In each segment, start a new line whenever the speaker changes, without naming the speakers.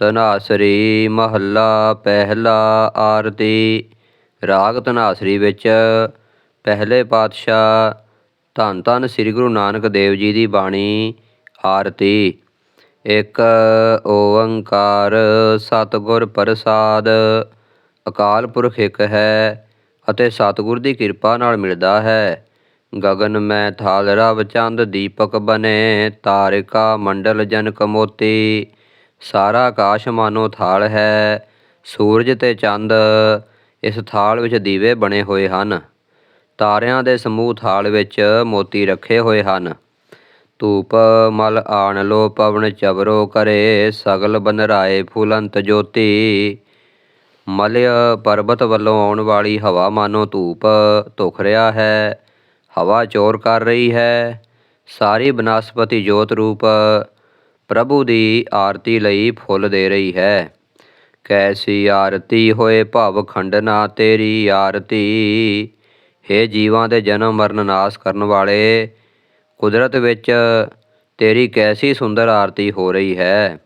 ਧਨਾਸਰੀ ਮਹੱਲਾ ਪਹਿਲਾ ਆਰਤੀ। ਰਾਗ ਧਨਾਸਰੀ ਵਿੱਚ ਪਹਿਲੇ ਪਾਤਸ਼ਾਹ ਧੰਨ ਧੰਨ ਸ੍ਰੀ ਗੁਰੂ ਨਾਨਕ ਦੇਵ ਜੀ ਦੀ ਬਾਣੀ ਆਰਤੀ। ਇੱਕ ਓੰਕਾਰ ਸਤਿਗੁਰ ਪ੍ਰਸਾਦ। ਅਕਾਲ ਪੁਰਖ ਇੱਕ ਹੈ ਅਤੇ ਸਤਿਗੁਰ ਦੀ ਕਿਰਪਾ ਨਾਲ ਮਿਲਦਾ ਹੈ। ਗਗਨ ਮੈਂ ਥਾਲ ਰਵ ਚੰਦ ਦੀਪਕ ਬਨੇ, ਤਾਰਿਕਾ ਮੰਡਲ ਜਨਕ ਮੋਤੀ ਸਾਰਾ ਆਕਾਸ਼ ਮਾਨੋ ਥਾਲ ਹੈ, ਸੂਰਜ ਤੇ ਚੰਦ ਇਸ ਥਾਲ ਵਿੱਚ ਦੀਵੇ ਬਣੇ ਹੋਏ ਹਨ। ਤਾਰਿਆਂ ਦੇ ਸਮੂਹ ਥਾਲ ਵਿੱਚ ਮੋਤੀ ਰੱਖੇ ਹੋਏ ਹਨ। ਧੂਪ ਮਲ ਆਣ ਲੋ, ਪਵਨ ਚਵਰੋ ਕਰੇ, ਸਗਲ ਬਨਰਾਏ ਫੁਲੰਤ ਜੋਤੀ। ਮਲਯ ਪਰਬਤ ਵੱਲੋਂ ਆਉਣ ਵਾਲੀ ਹਵਾ ਮਾਨੋ ਧੂਪ ਧੁਖ ਰਿਹਾ ਹੈ, ਹਵਾ ਚੋਰ ਕਰ ਰਹੀ ਹੈ। ਸਾਰੀ ਬਨਸਪਤੀ ਜੋਤ ਰੂਪ ਪ੍ਰਭੂ ਦੀ ਆਰਤੀ ਲਈ ਫੁੱਲ ਦੇ ਰਹੀ ਹੈ। ਕੈਸੀ ਆਰਤੀ ਹੋਏ ਭਵ ਖੰਡਨਾ ਤੇਰੀ ਆਰਤੀ। ਹੇ ਜੀਵਾਂ ਦੇ ਜਨਮ ਮਰਨ ਨਾਸ ਕਰਨ ਵਾਲੇ, ਕੁਦਰਤ ਵਿੱਚ ਤੇਰੀ ਕੈਸੀ ਸੁੰਦਰ ਆਰਤੀ ਹੋ ਰਹੀ ਹੈ।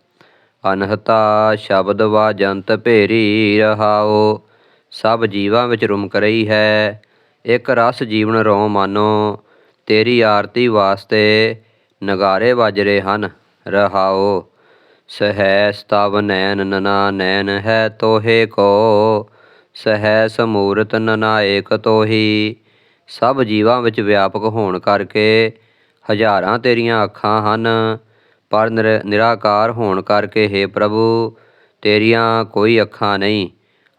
ਅਨਹਤਾ ਸ਼ਬਦ ਵਾਜੰਤ ਭੇਰੀ ਰਹਾਓ, ਸਭ ਜੀਵਾਂ ਵਿੱਚ ਰੁਮਕ ਰਹੀ ਹੈ। ਇੱਕ ਰਸ ਜੀਵਨ ਰੋ ਮਾਨੋ, ਤੇਰੀ ਆਰਤੀ ਵਾਸਤੇ ਨਗਾਰੇ ਵੱਜ ਰਹੇ ਹਨ। ਰਹਾਓ। ਸਹੈ ਸਤਵ ਨੈਨ ਨਨਾ ਨੈਨ ਹੈ ਤੋਹੇ ਕੋ। ਸਹੈ ਸਮੂਰਤ ਨਨਾਇਕ ਤੋਹੀ। ਸਭ ਜੀਵਾਂ ਵਿੱਚ ਵਿਆਪਕ ਹੋਣ ਕਰਕੇ ਹਜ਼ਾਰਾਂ ਤੇਰੀਆਂ ਅੱਖਾਂ ਹਨ, ਪਰ ਨਿਰ- ਨਿਰਾਕਾਰ ਹੋਣ ਕਰਕੇ हे ਪ੍ਰਭੂ, ਤੇਰੀਆਂ ਕੋਈ ਅੱਖਾਂ ਨਹੀਂ।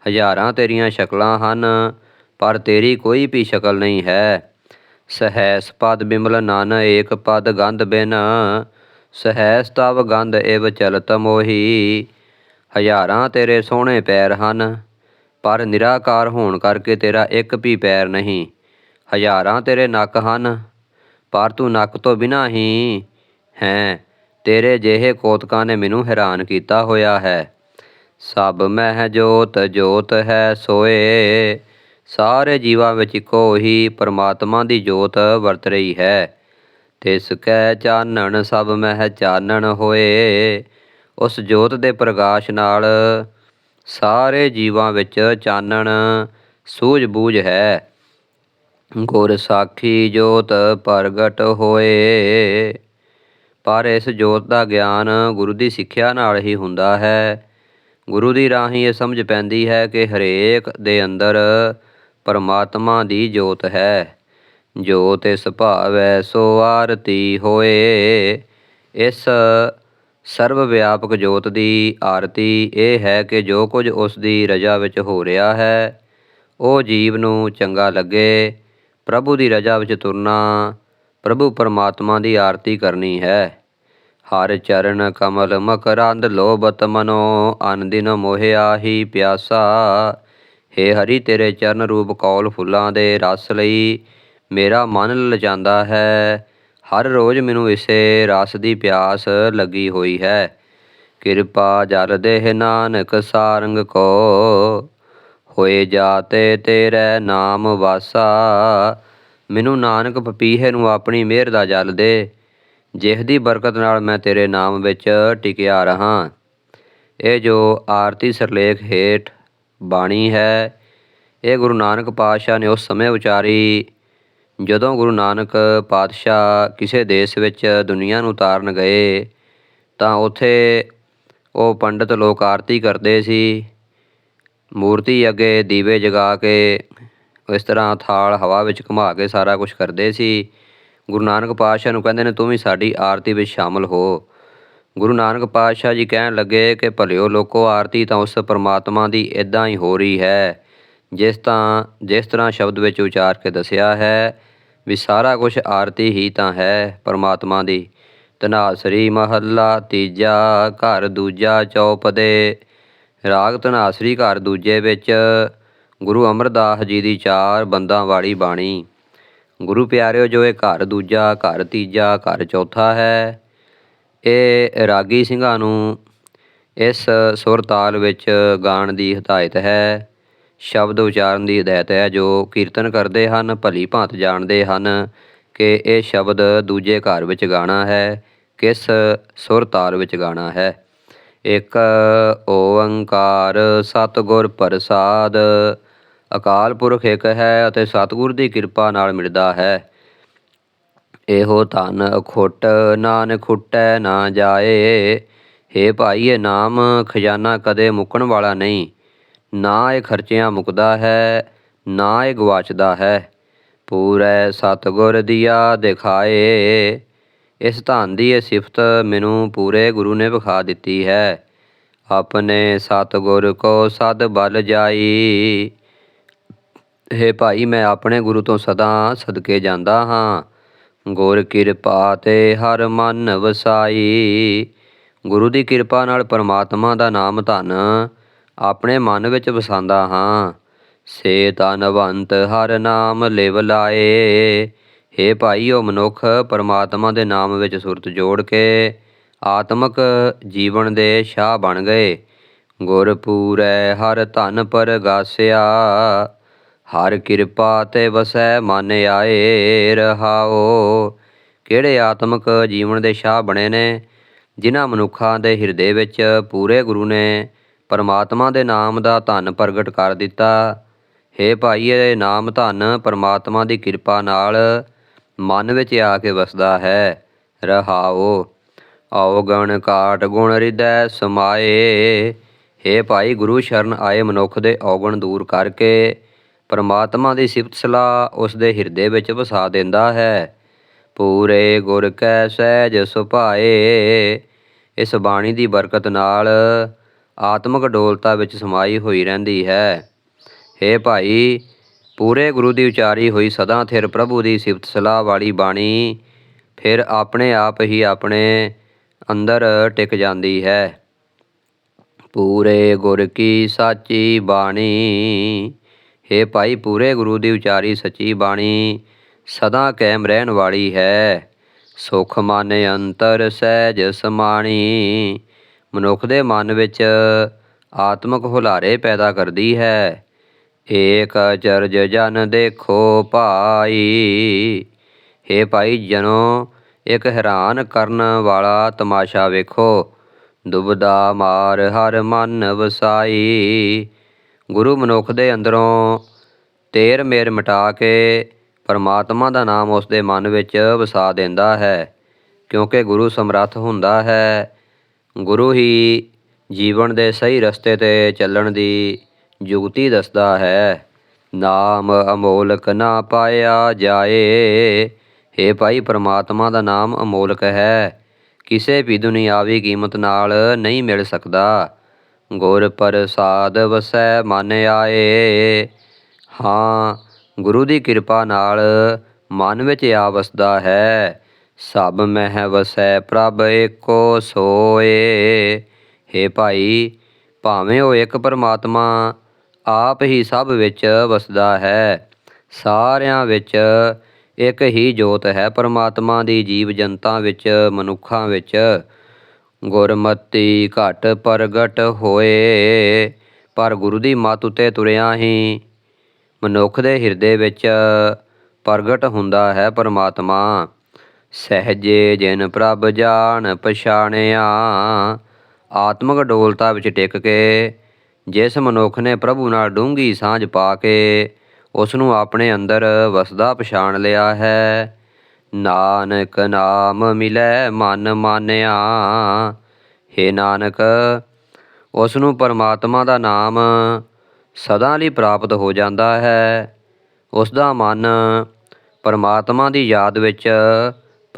ਹਜ਼ਾਰਾਂ ਤੇਰੀਆਂ ਸ਼ਕਲਾਂ ਹਨ, ਪਰ ਤੇਰੀ ਕੋਈ ਵੀ ਸ਼ਕਲ ਨਹੀਂ ਹੈ। ਸਹੈਸ ਪਦ ਬਿਮਲ ਨਨ ਏਕ ਪਦ ਗੰਧ ਬਿਨ ਸਹੈਸ ਗੰਧ ਇਵ ਚਲਤ ਮੋਹੀ, ਹਜ਼ਾਰਾਂ ਤੇਰੇ ਸੋਹਣੇ ਪੈਰ ਹਨ, ਪਰ ਨਿਰਾਕਾਰ ਹੋਣ ਕਰਕੇ ਤੇਰਾ ਇੱਕ ਵੀ ਪੈਰ ਨਹੀਂ। ਹਜ਼ਾਰਾਂ ਤੇਰੇ ਨੱਕ ਹਨ, ਪਰ ਤੂੰ ਨੱਕ ਤੋਂ ਬਿਨਾਂ ਹੀ ਹੈ। ਤੇਰੇ ਜਿਹੇ ਕੋਤਕਾਂ ਨੇ ਮੈਨੂੰ ਹੈਰਾਨ ਕੀਤਾ ਹੋਇਆ ਹੈ। ਸਭ ਮਹਿ ਜੋਤ ਜੋਤ ਹੈ ਸੋਏ। ਸਾਰੇ ਜੀਵਾਂ ਵਿੱਚ ਇੱਕੋ ਹੀ ਪਰਮਾਤਮਾ ਦੀ ਜੋਤ ਵਰਤ ਰਹੀ ਹੈ। ਤਿਸ ਕੈ ਚਾਨਣ, ਸਭ ਮਹਿ ਚਾਨਣ ਹੋਏ। ਉਸ ਜੋਤ ਦੇ ਪ੍ਰਕਾਸ਼ ਨਾਲ ਸਾਰੇ ਜੀਵਾਂ ਵਿੱਚ ਚਾਨਣ ਸੂਝ-ਬੂਝ ਹੈ। ਗੁਰ ਸਾਖੀ ਜੋਤ ਪ੍ਰਗਟ ਹੋਏ। ਪਰ ਇਸ ਜੋਤ ਦਾ ਗਿਆਨ ਗੁਰੂ ਦੀ ਸਿੱਖਿਆ ਨਾਲ ਹੀ ਹੁੰਦਾ ਹੈ। ਗੁਰੂ ਦੀ ਰਾਹੀਂ ਇਹ ਸਮਝ ਪੈਂਦੀ ਹੈ ਕਿ ਹਰੇਕ ਦੇ ਅੰਦਰ ਪਰਮਾਤਮਾ ਦੀ ਜੋਤ ਹੈ। ਜੋਤ ਇਸ ਭਾਵੈ ਸੋ ਆਰਤੀ ਹੋਏ। ਇਸ ਸਰਵ ਵਿਆਪਕ ਜੋਤ ਦੀ ਆਰਤੀ ਇਹ ਹੈ ਕਿ ਜੋ ਕੁਝ ਉਸ ਦੀ ਰਜਾ ਵਿੱਚ ਹੋ ਰਿਹਾ ਹੈ, ਉਹ ਜੀਵ ਨੂੰ ਚੰਗਾ ਲੱਗੇ। ਪ੍ਰਭੂ ਦੀ ਰਜਾ ਵਿੱਚ ਤੁਰਨਾ ਪ੍ਰਭੂ ਪਰਮਾਤਮਾ ਦੀ ਆਰਤੀ ਕਰਨੀ ਹੈ। ਹਰ ਚਰਨ ਕਮਲ ਮਕਰੰਦ ਲੋਭਤ ਮਨੋ, ਅਨ ਦਿਨ ਮੋਹਿਆ ਹੀ ਪਿਆਸਾ। ਹੇ ਹਰੀ, ਤੇਰੇ ਚਰਨ ਰੂਪ ਕੌਲ ਫੁੱਲਾਂ ਦੇ ਰਸ ਲਈ ਮੇਰਾ ਮਨ ਲਜਾਂਦਾ ਹੈ। ਹਰ ਰੋਜ਼ ਮੈਨੂੰ ਇਸੇ ਰਸ ਦੀ ਪਿਆਸ ਲੱਗੀ ਹੋਈ ਹੈ। ਕਿਰਪਾ ਜਲ ਦੇਹ ਨਾਨਕ, ਸਾਰੰਗ ਕੋ। ਹੋਏ ਜਾਤੇ ਤੇਰੇ ਨਾਮ ਵਾਸਾ। ਮੈਨੂੰ ਨਾਨਕ ਪਪੀਹੇ ਨੂੰ ਆਪਣੀ ਮਿਹਰ ਦਾ ਜਲ ਦੇ। ਜਿਸ ਦੀ ਬਰਕਤ ਨਾਲ ਮੈਂ ਤੇਰੇ ਨਾਮ ਵਿੱਚ ਟਿਕਿਆ ਰਹਾ। ਇਹ ਜੋ ਆਰਤੀ ਸਰਲੇਖ ਹੇਠ ਬਾਣੀ ਹੈ, ਇਹ ਗੁਰੂ ਨਾਨਕ ਪਾਤਸ਼ਾਹ ਨੇ ਉਸ ਸਮੇਂ ਉਚਾਰੀ ਜਦੋਂ ਗੁਰੂ ਨਾਨਕ ਪਾਤਸ਼ਾਹ ਕਿਸੇ ਦੇਸ਼ ਵਿੱਚ ਦੁਨੀਆ ਨੂੰ ਤਾਰਨ ਗਏ, ਤਾਂ ਉੱਥੇ ਉਹ ਪੰਡਤ ਲੋਕ ਆਰਤੀ ਕਰਦੇ ਸੀ। ਮੂਰਤੀ ਅੱਗੇ ਦੀਵੇ ਜਗਾ ਕੇ ਇਸ ਤਰ੍ਹਾਂ ਥਾਲ ਹਵਾ ਵਿੱਚ ਘੁਮਾ ਕੇ ਸਾਰਾ ਕੁਝ ਕਰਦੇ ਸੀ। ਗੁਰੂ ਨਾਨਕ ਪਾਤਸ਼ਾਹ ਨੂੰ ਕਹਿੰਦੇ ਨੇ, ਤੂੰ ਵੀ ਸਾਡੀ ਆਰਤੀ ਵਿੱਚ ਸ਼ਾਮਲ ਹੋ। ਗੁਰੂ ਨਾਨਕ ਪਾਤਸ਼ਾਹ ਜੀ ਕਹਿਣ ਲੱਗੇ ਕਿ, ਭਲਿਓ ਲੋਕੋ, ਆਰਤੀ ਤਾਂ ਉਸ ਪਰਮਾਤਮਾ ਦੀ ਇਦਾਂ ਹੀ ਹੋ ਰਹੀ ਹੈ, ਜਿਸ ਤਾਂ, ਜਿਸ ਤਰ੍ਹਾਂ ਸ਼ਬਦ ਵਿੱਚ ਉਚਾਰ ਕੇ ਦੱਸਿਆ ਹੈ ਵੀ ਸਾਰਾ ਕੁਝ ਆਰਤੀ ਹੀ ਤਾਂ ਹੈ ਪਰਮਾਤਮਾ ਦੀ। ਧਨਾਸਰੀ ਮਹੱਲਾ ਤੀਜਾ, ਘਰ ਦੂਜਾ ਚੌਪਦੇ ਰਾਗ ਧਨਾਸਰੀ ਘਰ ਦੂਜੇ ਵਿੱਚ, ਗੁਰੂ ਅਮਰਦਾਸ ਜੀ ਦੀ ਚਾਰ ਬੰਦਾਂ ਵਾਲੀ ਬਾਣੀ। ਗੁਰੂ ਪਿਆਰਿਓ, ਜੋ ਇਹ ਘਰ ਦੂਜਾ, ਘਰ ਤੀਜਾ, ਘਰ ਚੌਥਾ ਹੈ, ਇਹ ਰਾਗੀ ਸਿੰਘਾਂ ਨੂੰ ਇਸ ਸੁਰ ਤਾਲ ਵਿੱਚ ਗਾਣ ਦੀ ਹਦਾਇਤ ਹੈ। ਸ਼ਬਦ ਉਚਾਰਨ ਦੀ ਹਦਾਇਤ ਹੈ, ਜੋ ਕੀਰਤਨ ਕਰਦੇ ਹਨ, ਭਲੀ ਭਾਂਤ ਜਾਣਦੇ ਹਨ ਕਿ ਇਹ ਸ਼ਬਦ ਦੂਜੇ ਘਰ ਵਿੱਚ ਗਾਣਾ ਹੈ, ਕਿਸ ਸੁਰ ਤਾਲ ਵਿੱਚ ਗਾਣਾ ਹੈ। ਇੱਕ, ਓੰਕਾਰ ਸਤਿਗੁਰ ਪ੍ਰਸਾਦ, ਅਕਾਲ ਪੁਰਖ ਇੱਕ ਹੈ ਅਤੇ ਸਤਿਗੁਰ ਦੀ ਕਿਰਪਾ ਨਾਲ ਮਿਲਦਾ ਹੈ। ਇਹੋ ਧਨ ਖੁੱਟ ਨਾਨਕ ਖੁੱਟੈ ਨਾ ਜਾਏ, ਹੇ ਭਾਈ ਇਹ ਨਾਮ ਖਜ਼ਾਨਾ ਕਦੇ ਮੁੱਕਣ ਵਾਲਾ ਨਹੀਂ। ਨਾ ਇਹ ਖਰਚਿਆਂ ਮੁੱਕਦਾ ਹੈ, ਨਾ ਇਹ ਗਵਾਚਦਾ ਹੈ। ਪੂਰੇ ਸਤਿਗੁਰ ਦੀਆ ਦਿਖਾਏ, ਇਸ ਧਨ ਦੀ ਇਹ ਸਿਫਤ ਮੈਨੂੰ ਪੂਰੇ ਗੁਰੂ ਨੇ ਵਿਖਾ ਦਿੱਤੀ ਹੈ। ਆਪਣੇ ਸਤਿਗੁਰ ਕੋ ਸਦ ਬਲ ਜਾਈ। ਹੇ ਭਾਈ, ਮੈਂ ਆਪਣੇ ਗੁਰੂ ਤੋਂ ਸਦਾ ਸਦਕੇ ਜਾਂਦਾ ਹਾਂ। ਗੁਰ ਕਿਰਪਾ ਤੇ ਹਰ ਮਨ ਵਸਾਈ। ਗੁਰੂ ਦੀ ਕਿਰਪਾ ਨਾਲ ਪਰਮਾਤਮਾ ਦਾ ਨਾਮ ਧਨ। ਆਪਣੇ ਮਨ ਵਿੱਚ ਵਸਾਉਂਦਾ ਹਾਂ। ਸੇ ਤਨਵੰਤ ਹਰ ਨਾਮ ਲਿਵ ਲਾਏ। ਹੇ ਭਾਈ ਉਹ ਮਨੁੱਖ, ਪਰਮਾਤਮਾ ਦੇ ਨਾਮ ਵਿੱਚ ਸੁਰਤ ਜੋੜ ਕੇ ਆਤਮਕ ਜੀਵਨ ਦੇ ਸ਼ਾਹ ਬਣ ਗਏ। ਗੁਰ ਪੂਰੈ ਹਰ ਧਨ ਪਰਗਾਸਿਆ ਹਰ ਕਿਰਪਾ ਤੇ ਵਸੈ ਮਨ ਆਏ। ਰਹਾਓ, ਕਿਹੜੇ ਆਤਮਕ ਜੀਵਨ ਦੇ ਸ਼ਾਹ ਬਣੇ ਨੇ, ਜਿਨ੍ਹਾਂ ਮਨੁੱਖਾਂ ਦੇ ਹਿਰਦੇ ਵਿੱਚ ਪੂਰੇ ਗੁਰੂ ਨੇ ਪਰਮਾਤਮਾ ਦੇ ਨਾਮ ਦਾ ਧਨ ਪ੍ਰਗਟ ਕਰ ਦਿੱਤਾ। ਹੇ ਭਾਈ, ਇਹ ਨਾਮ ਧਨ ਪਰਮਾਤਮਾ ਦੀ ਕਿਰਪਾ ਨਾਲ ਮਨ ਵਿੱਚ ਆ ਕੇ ਵਸਦਾ ਹੈ। ਰਹਾਓ ਔਗਣ ਕਾਟ ਗੁਣ ਹਿਰਦੈ ਸਮਾਏ। ਹੇ ਭਾਈ, ਗੁਰੂ ਸ਼ਰਨ ਆਏ ਮਨੁੱਖ ਦੇ ਔਗਣ ਦੂਰ ਕਰਕੇ। ਪਰਮਾਤਮਾ ਦੀ ਸਿਫਤ ਸਲਾਹ ਉਸ ਦੇ ਹਿਰਦੇ ਵਿੱਚ ਵਸਾ ਦਿੰਦਾ ਹੈ। ਪੂਰੇ ਗੁਰ ਕੈ ਸਹਿਜ ਸੁਭਾਏ। ਇਸ ਬਾਣੀ ਦੀ ਬਰਕਤ ਨਾਲ ਆਤਮਿਕ ਡੋਲਤਾ ਵਿੱਚ ਸਮਾਈ ਹੋਈ ਰਹਿੰਦੀ ਹੈ। ਹੇ ਭਾਈ, ਪੂਰੇ ਗੁਰੂ ਦੀ ਉਚਾਰੀ ਹੋਈ ਸਦਾ ਥਿਰ ਪ੍ਰਭੂ ਦੀ ਸਿਫਤ ਸਲਾਹ ਵਾਲੀ ਬਾਣੀ ਫਿਰ ਆਪਣੇ ਆਪ ਹੀ ਆਪਣੇ ਅੰਦਰ ਟਿਕ ਜਾਂਦੀ ਹੈ। ਪੂਰੇ ਗੁਰ ਕੀ ਸਾਚੀ ਬਾਣੀ। ਹੇ ਭਾਈ, ਪੂਰੇ ਗੁਰੂ ਦੀ ਉਚਾਰੀ ਸੱਚੀ ਬਾਣੀ ਸਦਾ ਕਾਇਮ ਰਹਿਣ ਵਾਲੀ ਹੈ। ਸੁਖ ਮਨ ਅੰਤਰ ਸਹਿਜ ਸਮਾਣੀ। ਮਨੁੱਖ ਦੇ ਮਨ ਵਿੱਚ ਆਤਮਕ ਹੁਲਾਰੇ ਪੈਦਾ ਕਰਦੀ ਹੈ। ਏਕ ਅਚਰਜ ਜਨ ਦੇਖੋ ਭਾਈ। ਹੇ ਭਾਈ ਜਨੋ, ਇੱਕ ਹੈਰਾਨ ਕਰਨ ਵਾਲਾ ਤਮਾਸ਼ਾ ਵੇਖੋ। ਦੁਬਦਾ ਮਾਰ ਹਰ ਮਨ ਵਸਾਈ। ਗੁਰੂ ਮਨੁੱਖ ਦੇ ਅੰਦਰੋਂ ਤੇਰ ਮੇਰ ਮਿਟਾ ਕੇ ਪਰਮਾਤਮਾ ਦਾ ਨਾਮ ਉਸ ਦੇ ਮਨ ਵਿੱਚ ਵਸਾ ਦਿੰਦਾ ਹੈ, ਕਿਉਂਕਿ ਗੁਰੂ ਸਮਰੱਥ ਹੁੰਦਾ ਹੈ। ਗੁਰੂ ਹੀ ਜੀਵਨ ਦੇ ਸਹੀ ਰਸਤੇ ਤੇ ਚੱਲਣ ਦੀ ਜੁਗਤੀ ਦੱਸਦਾ ਹੈ। ਨਾਮ ਅਮੋਲਕ ਨਾ ਪਾਇਆ ਜਾਏ। ਹੇ ਭਾਈ, ਪ੍ਰਮਾਤਮਾ ਦਾ ਨਾਮ ਅਮੋਲਕ ਹੈ। ਕਿਸੇ ਵੀ ਦੁਨਿਆਵੀ ਕੀਮਤ ਨਾਲ ਨਹੀਂ ਮਿਲ ਸਕਦਾ। ਗੁਰ ਪ੍ਰਸਾਦ ਵਸੈ ਮਨ ਆਏ। ਹਾਂ, ਗੁਰੂ ਦੀ ਕਿਰਪਾ ਨਾਲ ਮਨ ਵਿੱਚ ਆ ਵਸਦਾ ਹੈ। ਸਭ ਮਹਿ ਵਸੈ ਪ੍ਰਭ ਏਕੋ ਸੋਏ। ਹੇ ਭਾਈ, ਭਾਵੇਂ ਉਹ ਇੱਕ ਪਰਮਾਤਮਾ, ਆਪ ਹੀ ਸਭ ਵਿੱਚ ਵਸਦਾ ਹੈ। ਸਾਰਿਆਂ ਵਿੱਚ ਇੱਕ ਹੀ ਜੋਤ ਹੈ, ਪਰਮਾਤਮਾ ਦੀ ਜੀਵ ਜਨਤਾ ਵਿੱਚ, ਮਨੁੱਖਾਂ ਵਿੱਚ। ਗੁਰਮਤੀ ਘਟ ਪ੍ਰਗਟ ਹੋਏ, ਪਰ ਗੁਰੂ ਦੀ ਮੱਤ ਉਤੇ ਤੁਰਿਆ ਹੀ ਮਨੁੱਖ ਦੇ ਹਿਰਦੇ ਵਿੱਚ ਪ੍ਰਗਟ ਹੁੰਦਾ ਹੈ ਪਰਮਾਤਮਾ। ਸਹਜੇ ਜਿਨ ਪ੍ਰਭ ਜਾਣ ਪਛਾਣਿਆ। ਆਤਮਿਕ ਡੋਲਤਾ ਵਿੱਚ ਟਿਕ ਕੇ, ਜਿਸ ਮਨੁੱਖ ਨੇ ਪ੍ਰਭੂ ਨਾਲ ਡੂੰਗੀ ਸਾਂਝ ਪਾ ਕੇ ਉਸ ਨੂੰ ਆਪਣੇ ਅੰਦਰ ਵਸਦਾ ਪਛਾਣ ਲਿਆ ਹੈ। ਨਾਨਕ ਨਾਮ ਮਿਲੈ ਮਨ ਮਾਨਿਆ। ਹੇ ਨਾਨਕ ਉਸ ਨੂੰ ਪਰਮਾਤਮਾ ਦਾ ਨਾਮ ਸਦਾ ਲਈ ਪ੍ਰਾਪਤ ਹੋ ਜਾਂਦਾ ਹੈ। ਉਸ ਦਾ ਮਨ ਪਰਮਾਤਮਾ ਦੀ ਯਾਦ ਵਿੱਚ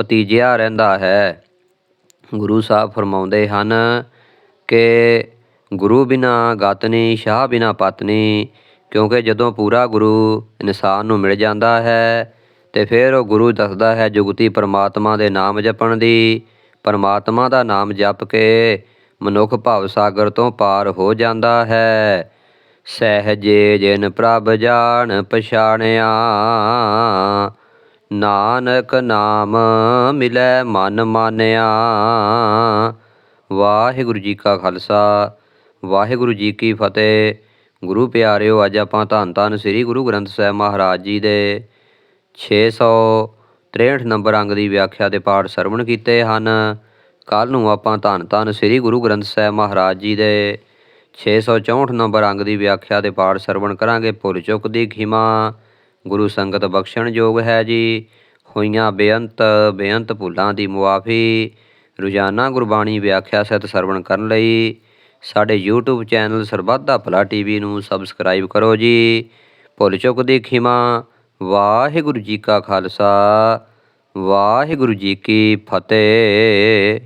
ਭਤੀਜਿਆ ਰਹਿੰਦਾ ਹੈ। ਗੁਰੂ ਸਾਹਿਬ ਫਰਮਾਉਂਦੇ ਹਨ ਕਿ ਗੁਰੂ ਬਿਨਾ ਗਤਨੀ ਸ਼ਾਹ ਬਿਨਾ ਪਤਨੀ ਕਿਉਂਕਿ ਜਦੋਂ ਪੂਰਾ ਗੁਰੂ ਇਨਸਾਨ ਨੂੰ ਮਿਲ ਜਾਂਦਾ ਹੈ, ਤੇ ਫਿਰ ਉਹ ਗੁਰੂ ਦੱਸਦਾ ਹੈ ਜੁਗਤੀ ਪਰਮਾਤਮਾ ਦੇ ਨਾਮ ਜਪਣ ਦੀ। ਪਰਮਾਤਮਾ ਦਾ ਨਾਮ ਜਪ ਕੇ ਮਨੁੱਖ ਭਵ ਸਾਗਰ ਤੋਂ ਪਾਰ ਹੋ ਜਾਂਦਾ ਹੈ। ਸਹਿਜੇ ਜਿਨ ਪ੍ਰਭ ਜਾਣ ਪਛਾਣਿਆ ਨਾਨਕ ਨਾਮ ਮਿਲੈ ਮਨ ਮਾਨਿਆ। ਵਾਹਿਗੁਰੂ ਜੀ ਕਾ ਖਾਲਸਾ, ਵਾਹਿਗੁਰੂ ਜੀ ਕੀ ਫਤਿਹ। ਗੁਰੂ ਪਿਆਰਿਓ, ਅੱਜ ਆਪਾਂ ਧੰਨ ਧੰਨ ਸ੍ਰੀ ਗੁਰੂ ਗ੍ਰੰਥ ਸਾਹਿਬ ਮਹਾਰਾਜ ਜੀ ਦੇ 663 ਨੰਬਰ ਅੰਗ ਦੀ ਵਿਆਖਿਆ ਦੇ ਪਾਠ ਸਰਵਣ ਕੀਤੇ ਹਨ। ਕੱਲ ਨੂੰ ਆਪਾਂ ਧੰਨ ਧੰਨ ਸ੍ਰੀ ਗੁਰੂ ਗ੍ਰੰਥ ਸਾਹਿਬ ਮਹਾਰਾਜ ਜੀ ਦੇ 664 ਨੰਬਰ ਅੰਗ ਦੀ ਵਿਆਖਿਆ ਦੇ ਪਾਠ ਸਰਵਣ ਕਰਾਂਗੇ। ਭੁੱਲ ਚੁੱਕ ਦੀ ਖਿਮਾ। ਗੁਰੂ ਸੰਗਤ ਬਖਸ਼ਣ ਯੋਗ ਹੈ ਜੀ। ਹੋਈਆਂ ਬੇਅੰਤ ਬੇਅੰਤ ਭੁੱਲਾਂ ਦੀ ਮੁਆਫੀ, ਰੋਜ਼ਾਨਾ ਗੁਰਬਾਣੀ ਵਿਆਖਿਆ ਸਹਿਤ ਸਰਵਣ ਕਰਨ ਲਈ ਸਾਡੇ YouTube ਚੈਨਲ ਸਰਬੱਧਾ ਦਾ ਭਲਾ ਟੀਵੀ ਨੂੰ ਸਬਸਕ੍ਰਾਈਬ ਕਰੋ ਜੀ। ਭੁੱਲ ਚੁੱਕ ਦੀ ਖਿਮਾ, ਵਾਹਿਗੁਰੂ ਜੀ ਕਾ ਖਾਲਸਾ, ਵਾਹਿਗੁਰੂ ਜੀ ਕੀ ਫਤਿਹ।